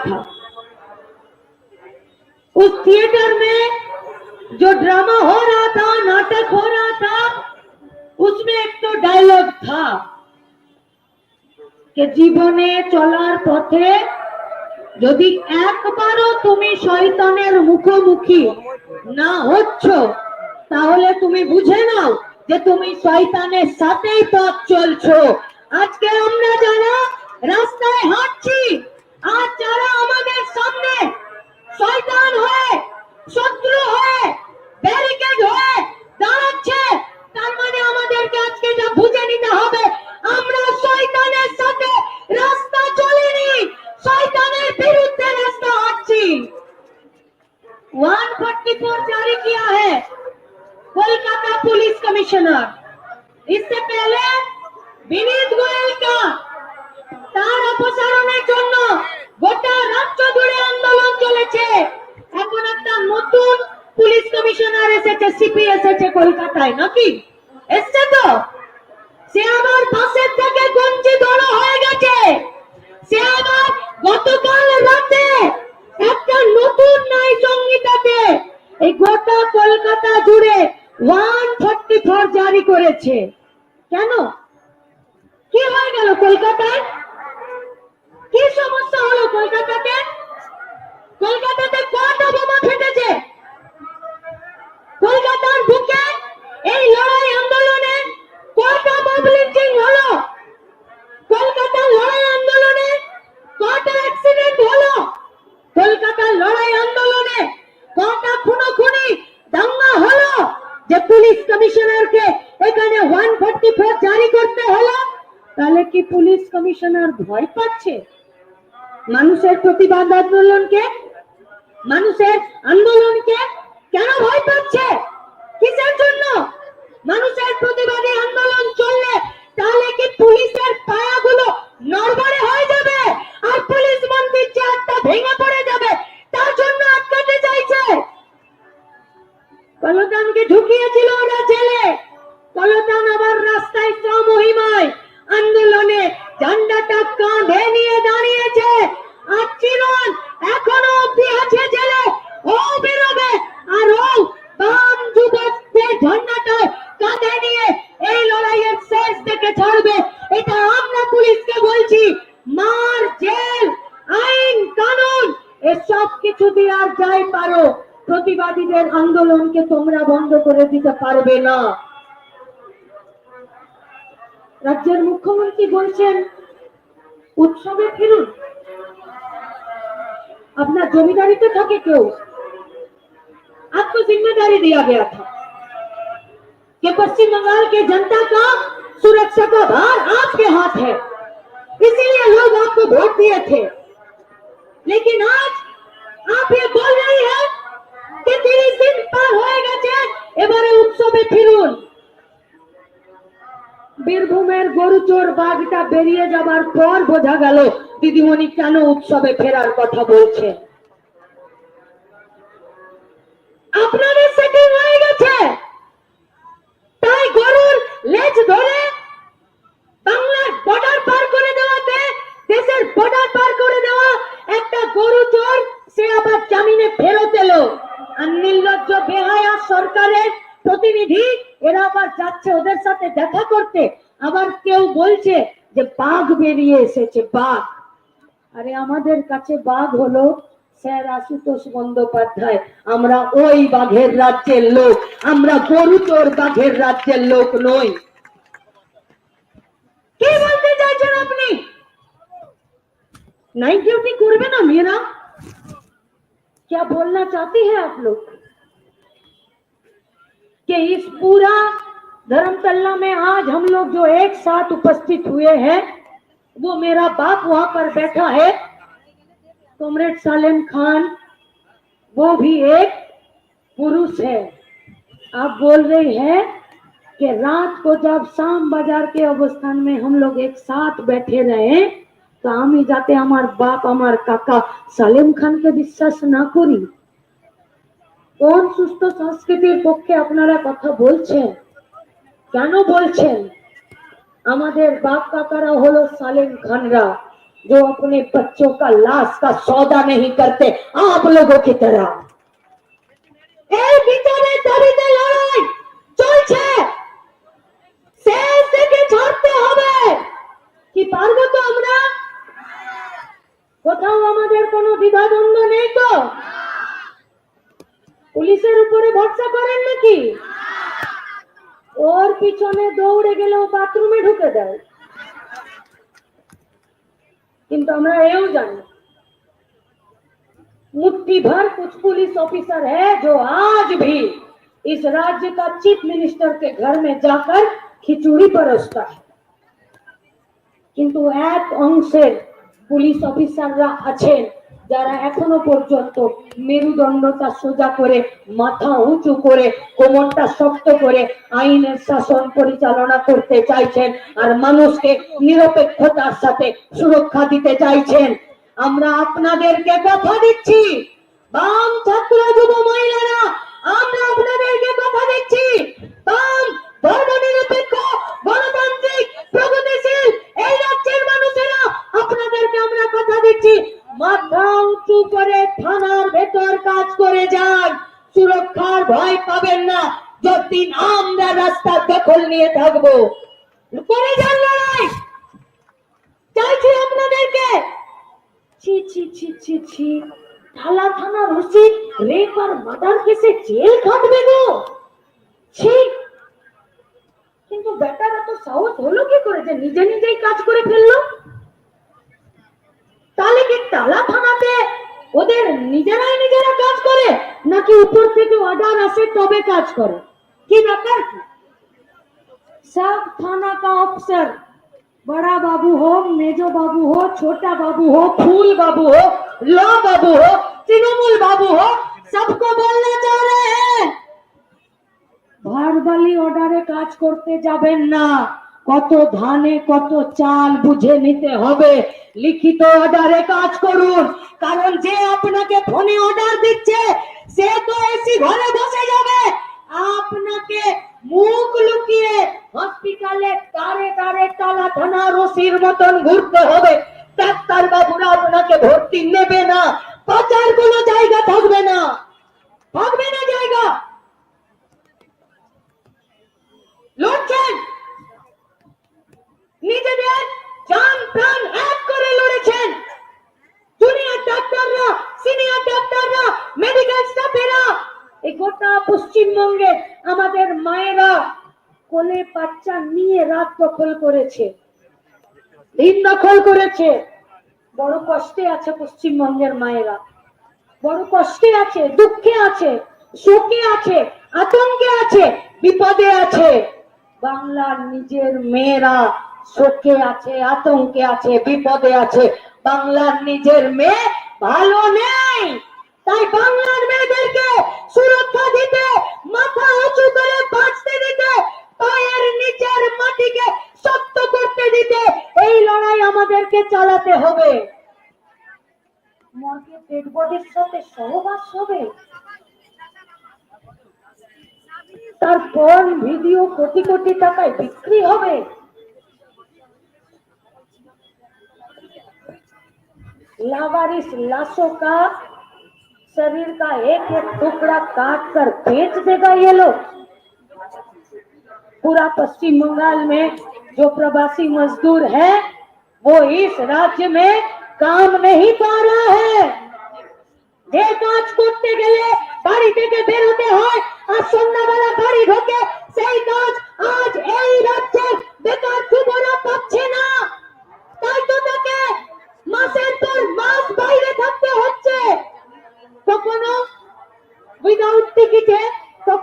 था उस थिएटर में जो ड्रामा हो रहा था नाटक हो रहा था उसमें एक तो डायलॉग था যে জীবনে চলার পথে যদি একবারও তুমি শয়তানের মুখোমুখি না হচ্ছ তাহলে তুমি বুঝে নাও যে তুমি শয়তানের সাথেই পথ চলছো আজকে আমরা যারা রাস্তায় হাঁটছি আজ যারা আমাদের সামনে পুলিশ কমিশনার এসেছে, সিপি এসেছে কলকাতায়, নাকি? এসছে তো? সে আমার পাশের থেকে গঞ্জি ধরা হয়ে গেছে। সে আবার গতকাল রাতে একটা নতুন ন্যায় সংহিতাতে এই গোটা কলকাতা জুড়ে ওয়ান থার্টি ফোর জারি করেছে। কেন? কি হয়ে গেল কলকাতায়? কি সমস্যা হলো কলকাতাতে? কলকাতাতে কটা বোমা ফেটেছে? কলকাতার বুকে এই লড়াই আন্দোলনে কটা লিঞ্চিং হলো? কলকাতার লড়াই আন্দোলনে কটা অ্যাক্সিডেন্ট হলো? কলকাতার লড়াই আন্দোলনে কটা খুনোখুনি দাঙ্গা হলো? যে পুলিশ কমিশনারকে এখানে ওয়ান ফোর্টি ফোর জারি করতে হলো, তাহলে কি পুলিশ কমিশনার ভয় পাচ্ছে? মানুষের প্রতিবাদ আন্দোলনকে এসব কিছু দিয়ে আর যাই পারো প্রতিবাদীদের আন্দোলনকে তোমরা বন্ধ করে দিতে পারবে না রাজ্যের মুখ্যমন্ত্রী বলছেন উৎসবে ফিরুন अपना जमींदारी तो থাকে কেউ आपको जिम्मेदारी दिया गया था कि पश्चिम बंगाल के जनता का सुरक्षा का भार आपके हाथ है इसीलिए लोग आपको वोट दिए थे लेकिन आज आप ये बोल रही है कि তিরিশ দিন পার হয়ে গেছে এবারে উৎসবে ফিরুন বীরভূমের গরুচোর বাঘটা বেরিয়ে যাবার পর বোঝা গেল দিদিমণি কেন উৎসবে ফেরার কথা বলছে প্রতিনিধি এরা আবার যাচ্ছে ওদের সাথে দেখা করতে আবার কেউ বলছে যে বাঘ বেরিয়ে এসেছে বাঘ আরে আমাদের কাছে বাঘ হলো স্যার আশুতোষ বন্দ্যোপাধ্যায় আমরা ওই বাঘের রাজ্যের লোক আমরা গরু চোর বাঘের রাজ্যের লোক নই কি বলতে চাইছেন আপনি नाइट ड्यूटी करबे ना मेरा क्या बोलना चाहती है आप लोग कि इस पूरा धर्मतल्ला में आज हम लोग जो एक साथ उपस्थित हुए हैं वो मेरा बाप वहां पर बैठा है कॉमरेड सालेम खान वो भी एक पुरुष है आप बोल रहे हैं कि रात को जब शाम बाजार के अवस्थान में हम लोग एक साथ बैठे रहे তো আমি যাতে আমার বাপ আমার কাকা সালেম খানকে বিশ্বাস না করি কোন সুস্থ সংস্কৃতির পক্ষে আপনারা কথা বলছেন কেন বলছেন আমাদের বাপ কাকারা হলো সালেম খানরা जो अपने बच्चों का लाश का सौदा नहीं करते आप लोगों की तरह এই বিচারের দাবিতে লড়াই চলছে শেষ থেকে ছাড়তে হবে কি পারবো তো আমরা কোথাও আমাদের কোনো দ্বিধাদ্বন্দ্ব নেই তো পুলিশের উপরে ভরসা করেন নাকি ওর পিছনে দৌড়ে গেলেও বাথরুমে ঢুকে দেয় কিন্তু আমরা এও জানি मुट्ठी भर कुछ पुलिस ऑफिसर है जो आज भी इस राज्य का चीफ मिनिस्टर के घर में जाकर खिचड़ी परोसता है কিন্তু এক অংশের পুলিশ অফিসাররা আছেন যারা এখনও পর্যন্ত মেরুদণ্ডটা সোজা করে, মাথা উঁচু করে, কোমরটা শক্ত করে আইনের শাসন পরিচালনা করতে চাইছেন আর মানুষকে নিরপেক্ষতার সাথে সুরক্ষা দিতে চাইছেন, আমরা আপনাদেরকে কথা দিচ্ছি। বাম ছাত্র যুব মহিলারা, আমরা আপনাদেরকে কথা দিচ্ছি। বাম ধর্মনিরপেক্ষ, গণতান্ত্রিক, প্রগতিশীল এই রাজ্যের মানুষেরা, আপনাদেরকে আমরা কথা দিচ্ছি। মাথা উঁচু করে থানার ভেতর কাজ করে যান। সুরক্ষার ভয় পাবেন না। যতদিন আমরা রাস্তা দখল নিয়ে থাকব। করে যান লড়াই। চাইছি আপনাদেরকে। ছি ছি ছি ছি ছি। থালা থানা রসি রেপ মার্ডার কেসে জেল খাটবে গো। ছি। কিন্তু বেটার এত সাহস হলো কি করে যে নিজে নিজেই কাজ করে ফেলল? তাহলে কি টালা থানাতে ওদের নিজেরাই নিজেরা কাজ করে নাকি উপর থেকে অর্ডার আসে তবে কাজ করে কি ব্যাপার কি सब थाना का अफसर बड़ा बाबू हो मेजो बाबू हो छोटा बाबू हो फूल बाबू हो लो बाबू हो तृणमूल बाबू हो सबको बोलना चाह रहे हैं ভারবালি অর্ডারে কাজ করতে যাবেন না কত ধানে কত চাল বুঝে নিতে হবে। লিখিত অর্ডারে কাজ করুন। কারণ যে আপনাকে ফোনে অর্ডার দিচ্ছে, সে তো এসি ঘরে বসে যাবে। আপনাকে মুখ লুকিয়ে হসপিটালে তারে তারে তালা থানা রসির মতন ঘুরতে হবে। ডাক্তার বাবুরা আপনাকে ভর্তি নেবে না। পাচার কোনো জায়গা থাকবে না। থাকবে না জায়গা লড়ছেন নিজেদের জান প্রাণ এক করে লড়েছেন জুনিয়র ডাক্তাররা সিনিয়র ডাক্তাররা মেডিকেল স্টাফেরা এই গোটা পশ্চিমবঙ্গে আমাদের মায়েরা কোলে বাচ্চা নিয়ে রাত দখল করেছে, দিন দখল করেছে। বড় কষ্টে আছে পশ্চিমবঙ্গের মায়েরা। বড় কষ্টে আছে, দুঃখে আছে, শোকে আছে, আতঙ্কে আছে, বিপদে আছে। বাংলার নিজের মেয়েরা শোকে আছে, আতঙ্কে আছে, বিপদে আছে। বাংলার নিজের মেয়ে ভালো নেই। তাই মেয়েদেরকে সুরক্ষা দিতে, মাথা উঁচু করে বাঁচতে দিতে, পায়ের নিচের মাটিকে শক্ত করতে দিতে এই লড়াই আমাদেরকে চালাতে হবে। মর্গে পেট সাথে সহবাস হবে। তার পর্ন ভিডিও কোটি কোটি টাকায় বিক্রি হবে। লাভারিস লাসোকা शरीर का एक एक टुकड़ा काट कर बेच देगा ये लोग पूरा पश्चिम बंगाल में जो प्रवासी मजदूर है वो इस राज्य में काम नहीं पा रहा है যে কাজ করতে গেলে বাড়ি থেকে বেরোতে হয় আর সন্ধ্যাবেলা বাড়ি ঢোকে সেই কাজ আজ এই রাজ্যের বেকার যুবরা পাচ্ছে না তাই তো তাকে মাসের পর মাস বাইরে থাকতে হচ্ছে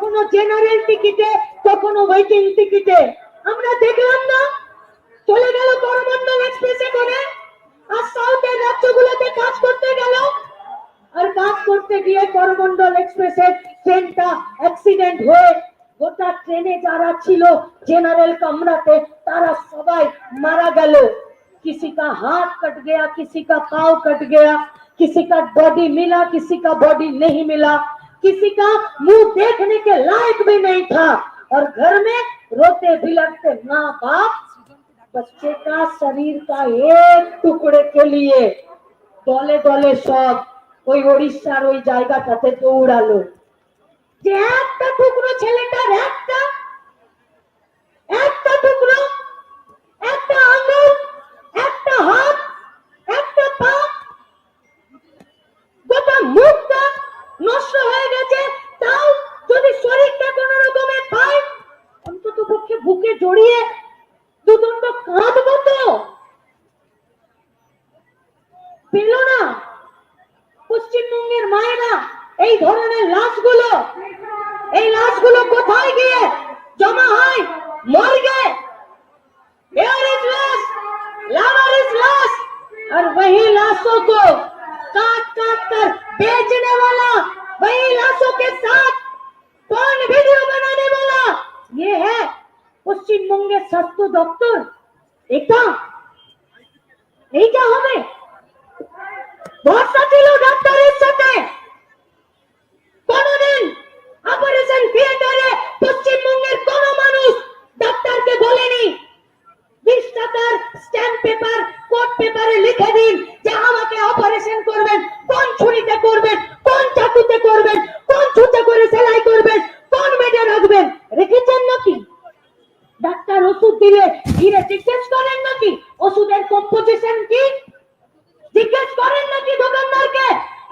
কখনো জেনারেল টিকিটে কখনো ওয়েটিং টিকিটে আমরা দেখলাম না চলে গেল করমন্ডল এক্সপ্রেসে করে আর সাউথের রাজ্যগুলোতে কাজ করতে গেল আর কাজ করতে গিয়ে করমন্ডল এক্সপ্রেসের ট্রেনটা অ্যাক্সিডেন্ট হয়ে গোটা ট্রেনে যারা ছিল জেনারেল কামরাতে তারা সবাই মারা গেল किसी का हाथ कट गया किसी का पाव कट गया किसी का बॉडी मिला किसी का बॉडी नहीं मिला किसी का मुंह देखने के लायक भी नहीं था और घर में रोते बिलखते माँ बाप बच्चे का शरीर का एक टुकड़े के लिए দলে দলে সব ওই ওড়িশার ওই জায়গাটাতে দৌড়ালো যে একটা টুকরো ছেলেটার একটা একটা জড়িয়ে পশ্চিমবঙ্গের স্বাস্থ্য দপ্তর? এটা? এইটা হবে? ভরসা ছিল ডাক্তারের সাথে। কোনদিন অপারেশন থিয়েটারে পশ্চিমবঙ্গের কোন মানুষ ডাক্তারকে বলেনি। স্ট্যাম্প পেপার কোট পেপারে লিখে দিন যে আমাকে অপারেশন করবেন, কোন ছুরিতে করবেন, কোন চাকুতে করবেন, কোন ছুতে করে সেলাই করবেন, কোন বেডে রাখবেন। রেখেছেন নাকি? ডাক্তার ওষুধ দিলে ধীরে জিজ্ঞেস করেন নাকি? ওষুধের কম্পোজিশন কি? জিজ্ঞেস করেন নাকি দোকানদারকে?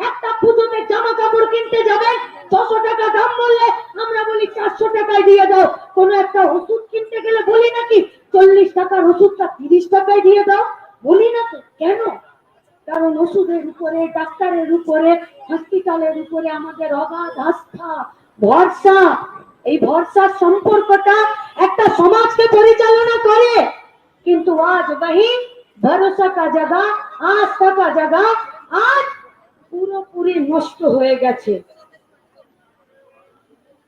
একটা পুজোতে জামা কাপড় কিনতে যাবেন ছশো টাকা দাম বললে আমরা বলি চারশো টাকায় দিয়ে দাও। কোনো একটা ওষুধ কিনতে গেলে বলি নাকি, চল্লিশ টাকার ওষুধটা তিরিশ টাকায় দিয়ে দাও। বলি না তো, কেন? কারণ ওষুধের উপরে, ডাক্তারের উপরে হসপিটালের উপরে আমাদের অগাধ আস্থা, ভরসা। এই ভরসার সম্পর্কটা একটা সমাজকে পরিচালনা করে। কিন্তু আজ वही ভরসা কা জায়গা, আস্থা কা জায়গা, আজ পুরোপুরি নষ্ট হয়ে গেছে।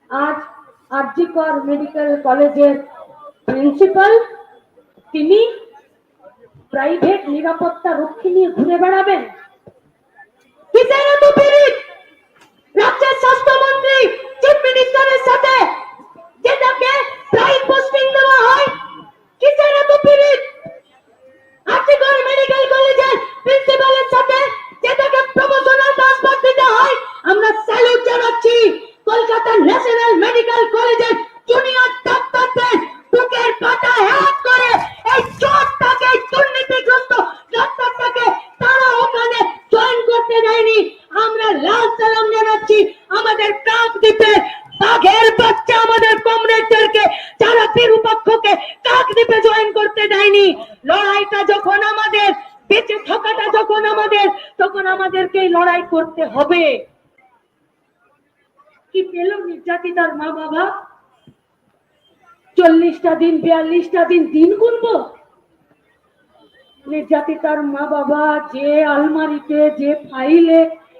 আজ আরজিকর মেডিকেল কলেজের প্রিন্সিপাল, তিনি প্রাইভেট নিরাপত্তা রক্ষী নিয়ে ঘুরে বেড়াবেন। কিসের এত পীড়িত? রাজ্যের স্বাস্থ্যমন্ত্রী চিফ মিনিস্টারের সাথে যেটাকে প্রাইম পোস্টিং দেওয়া হয়, কিসের এত পীড়িত? আর্টিকল মেডিকেল কলেজের প্রিন্সিপালের সাথে যেটাকে প্রমোশনাল ট্রান্সফার দিতে হয়, আমরা স্যালুট জানাচ্ছি কলকাতা ন্যাশনাল মেডিকেল কলেজের জুনিয়র ডাক্তারদের বুকের পাটা হ্যাক করে এই চোরটাকে এই দুর্নীতিগ্রস্ত ডাক্তারটাকে তারা ওখানে জয়েন করতে দেয়নি আমরা লাল সালাম জানাচ্ছি আমাদের কাকদ্বীপের বাঘের বাচ্চা আমাদের কমরেডদেরকে যারা বিরূপক্ষকে কাকদ্বীপে জয়েন করতে দেয়নি লড়াইটা যখন আমাদের বেঁচে থাকাটা যখন আমাদের তখন আমাদেরকে লড়াই করতে হবে কি পেল নির্যাতিতার মা বাবা। চল্লিশটা দিন, বিয়াল্লিশটা দিন দিন গুনবো। নির্যাতিতার মা বাবা যে আলমারিতে, যে ফাইলে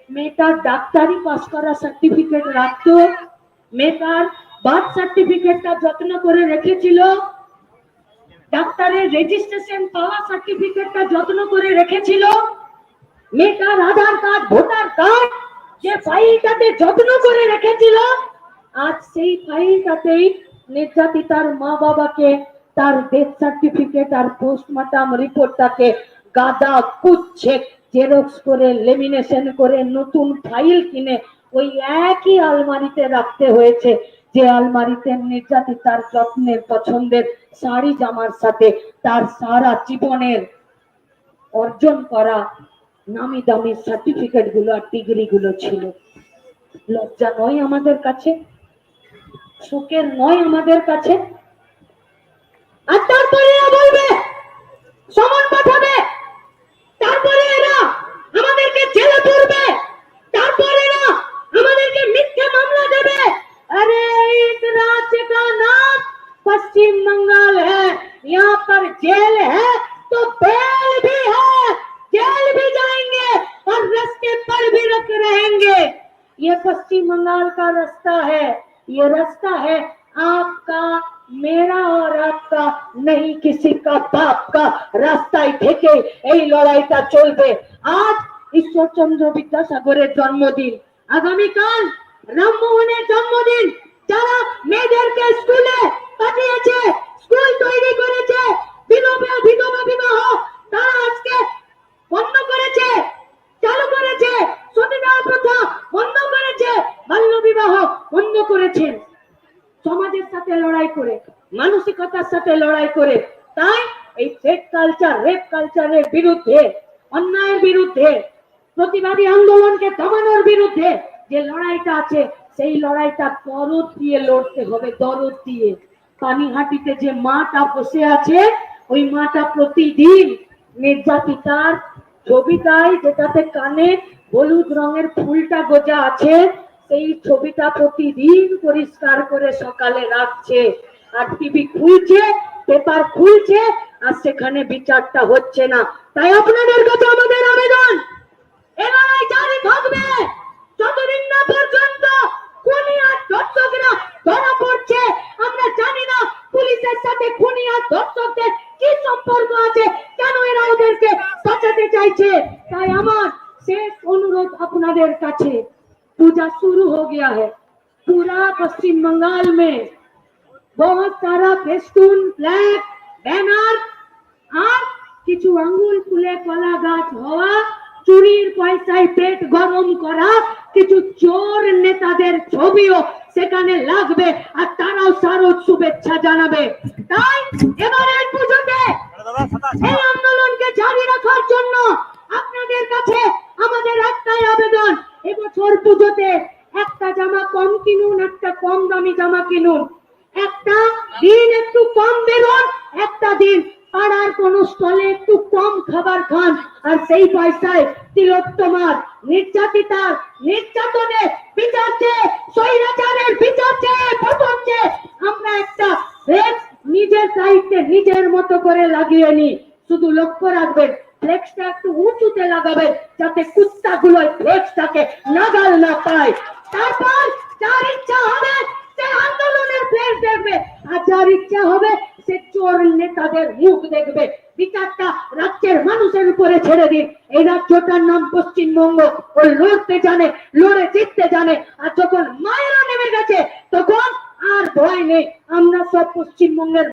মেয়েটার ডাক্তারি পাস করা সার্টিফিকেট রাখতো, মেয়েটার বার্থ সার্টিফিকেটটা যত্ন করে রেখেছিল, ডাক্তারের রেজিস্ট্রেশন পাওয়া সার্টিফিকেটটা যত্ন করে রেখেছিল, মেয়েটার আধার কার্ড ভোটার কার্ড যে ফাইলটাতে যত্ন করে রেখেছিল আজ সেই ফাইলটাতেই নির্যাতিতার মা বাবাকে তার ডেথ সার্টিফিকেট আর পোস্টমর্টম রিপোর্টটাকে গাদা কুচ্ছে জেরক্স করে লেমিনেশন করে নতুন ফাইল কিনে ওই একই আলমারিতে রাখতে হয়েছে, যে আলমারিতে নির্যাতিতার যত্নের, পছন্দের শাড়ি জামার সাথে তার সারা জীবনের অর্জন করা নামি দামি সার্টিফিকেটগুলো আর ডিগ্রি গুলো ছিল। লজ্জা নয় আমাদের কাছে? শোকের নয় আমাদের কাছে। আর তারপরে বলবে চলবে। আজ ঈশ্বরচন্দ্র বিদ্যাসাগরের জন্মদিন। আগামীকাল রামমোহনের জন্মদিন। যারা মেয়েদেরকে স্কুলে পাঠিয়েছে, স্কুল তৈরি করেছে বিধবা বিধবা বিবাহ, তারা আজকে বন্ধ করেছে, চালু করেছে সতীদাহ প্রথা বন্ধ করেছে, বাল্য বিবাহ বন্ধ করেছেন সমাজের সাথে লড়াই করে, মানসিকতার সাথে লড়াই করে, তাই এই ফেক কালচার রেপ কালচারের বিরুদ্ধে অন্যায়ের বিরুদ্ধে, প্রতিবাদী আন্দোলনকে দমানোর বিরুদ্ধে যে লড়াইটা আছে, সেই লড়াইটা দরদ দিয়ে লড়তে হবে, দরদ দিয়ে। পানিহাটিতে যে মাটা বসে আছে, ওই মাটা প্রতিদিন নির্যাতিতার ছবিটাই যেটাতে কানে হলুদ রঙের ফুলটা গোজা আছে, সেই ছবিটা প্রতিদিন পরিষ্কার করে সকালে রাখছে। আর টিভি খুলছে, পেপার খুলছে, আর সেখানে বিচারটা হচ্ছে না। তাই আপনাদের কাছে আমাদের আবেদন এবার জারি থাকবে যতদিন না পর্যন্ত খুনি আর দর্শকরা ধরা পড়ছে আমরা জানি না পুলিশের সাথে খুনি আর দর্শকদের কি সম্পর্ক আছে কেন এরা ওদেরকে বাঁচাতে চাইছে তাই আমার শেষ অনুরোধ আপনাদের কাছে पूजा शुरू हो गया है पूरा पश्चिम बंगाल में बहुत सारा फेस्टुन फ्लैग ব্যানার আর কিছু আঙ্গুল ফুলে কলা গাছ হওয়া, চুরির পয়সায় পেট গরম করা, কিছু চোর নেতাদের ছবিও সেখানে লাগবে আর তারাও সারো শুভেচ্ছা জানাবে। তাই এবারের পুজোতে এই আন্দোলনকে জারি রাখার জন্য আপনাদের কাছে আমাদের একটাই আবেদন, এবছর পুজোতে একটা জামা কম কিনুন, একটা কম দামি জামা কিনুন একটা দিন একটু কম বেরোন একটা দিন পাড়ার কোন স্টলে একটু কম খাবার খান আর সেই পয়সায় তিলোত্তমার নির্যাতিতার নির্যাতনের বিচার চেয়ে স্বৈরাচারের বিচার আমরা একটা ফ্লেক্স নিজের সাহিত্যে নিজের মতো করে লাগিয়ে নি শুধু লক্ষ্য রাখবেন ফ্লেক্সটা একটু উঁচুতে লাগাবেন যাতে কুত্তা গুলো ফ্লেক্সটাকে নাগাল না পায়। তারপর যার ইচ্ছা হবে সে আন্দোলনের ফ্লেক্স দেখবে, আর যার ইচ্ছা হবে সে চোর নেতাদের মুখ দেখবে। বিচারটা রাজ্যের মানুষের উপরে ছেড়ে দিন। এই রাজ্যটার নাম পশ্চিমবঙ্গ। ও লড়তে জানে, লড়ে জিততে জানে। আর যখন মায়েরা নেমে গেছে, তখন আর ভয় নেই। আমরা সব পশ্চিমবঙ্গের